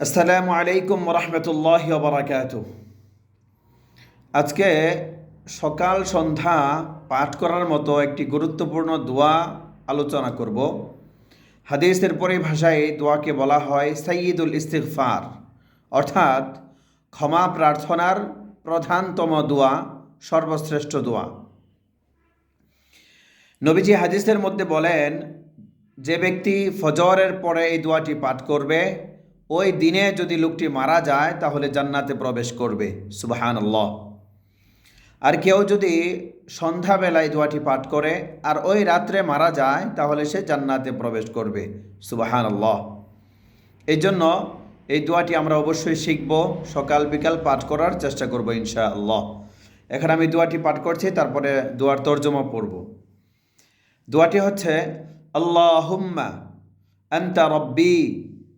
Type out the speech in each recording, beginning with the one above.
আসসালামু আলাইকুম রহমতুল্লাহ বারাকাত আজকে সকাল সন্ধ্যা পাঠ করার মতো একটি গুরুত্বপূর্ণ দোয়া আলোচনা করব। হাদিসের পরিভাষায় দোয়াকে বলা হয় সাইয়দুল ইস্তিগফার, অর্থাৎ ক্ষমা প্রার্থনার প্রধানতম দোয়া, সর্বশ্রেষ্ঠ দোয়া। নবীজি হাদিসের মধ্যে বলেন, যে ব্যক্তি ফজরের পরে এই দোয়াটি পাঠ করবে ওই দিনে যদি লোকটি মারা যায়, তাহলে জান্নাতে প্রবেশ করবে। সুবাহান আল্লাহ আর কেউ যদি সন্ধ্যাবেলায় দোয়াটি পাঠ করে আর ওই রাত্রে মারা যায়, তাহলে সে জান্নাতে প্রবেশ করবে। সুবাহান আল্লাহ এই জন্য এই দোয়াটি আমরা অবশ্যই শিখব, সকাল বিকাল পাঠ করার চেষ্টা করব ইনশা আল্লাহ এখানে আমি দোয়াটি পাঠ করছি, তারপরে দোয়ার তর্জমা পড়ব। দোয়াটি হচ্ছে, আল্লাহুম্মা আন্তা রব্বি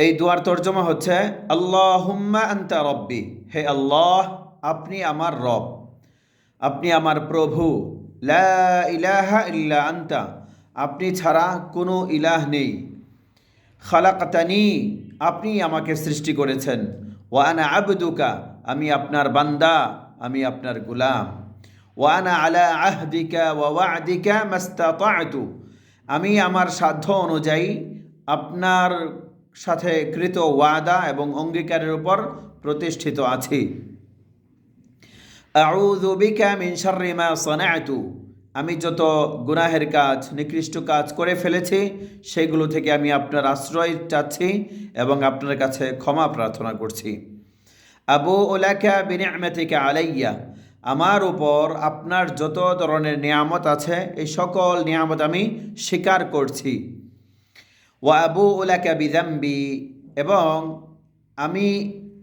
এই দোয়ার তর্জমা হচ্ছে, আল্লাহুম্মা আন্তা রব্বি। হে আল্লাহ, আপনি আমার রব। আপনি আমার প্রভু। লা ইলাহা ইল্লা আন্তা। আপনি ছাড়া কোনো ইলাহ নেই। খালাকাতানি, আপনি আমাকে সৃষ্টি করেছেন। ওয়ানা আবদুকা, আমি আপনার বান্দা, আমি আপনার গুলাম। ওয়ানা আলা আহদিকা ওয়া ওয়াদিকা মাস্তাতাতু। আমি আমার সাধ্য অনুযায়ী আপনার সাথে কৃত ওয়াদা এবং অঙ্গীকারের উপর প্রতিষ্ঠিত আছি। আমি যত গুনাহের কাজ, নিকৃষ্ট কাজ করে ফেলেছি, সেগুলো থেকে আমি আপনার আশ্রয় চাচ্ছি এবং আপনার কাছে ক্ষমা প্রার্থনা করছি। আবু ওলাকা বিনিয়ামাতিকা আলাইয়া। আমার উপর আপনার যত ধরনের নিয়ামত আছে, এই সকল নিয়ামত আমি স্বীকার করছি। ওয়া আবু ওলাকা বিদাম্বি এবং আমি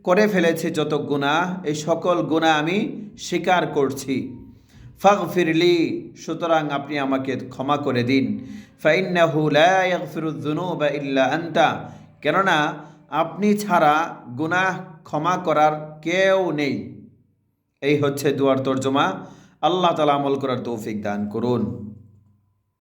করে ফেলেছি যত গুণা এই সকল গুণা আমি স্বীকার করছি। ফাগ ফিরলি সুতরাং আপনি আমাকে ক্ষমা করে দিন। লা ইল্লা আনতা, কেননা আপনি ছাড়া গুনাহ ক্ষমা করার কেউ নেই। এই হচ্ছে দুয়ার তর্জমা। আল্লাহ তালা আমল করার তৌফিক দান করুন।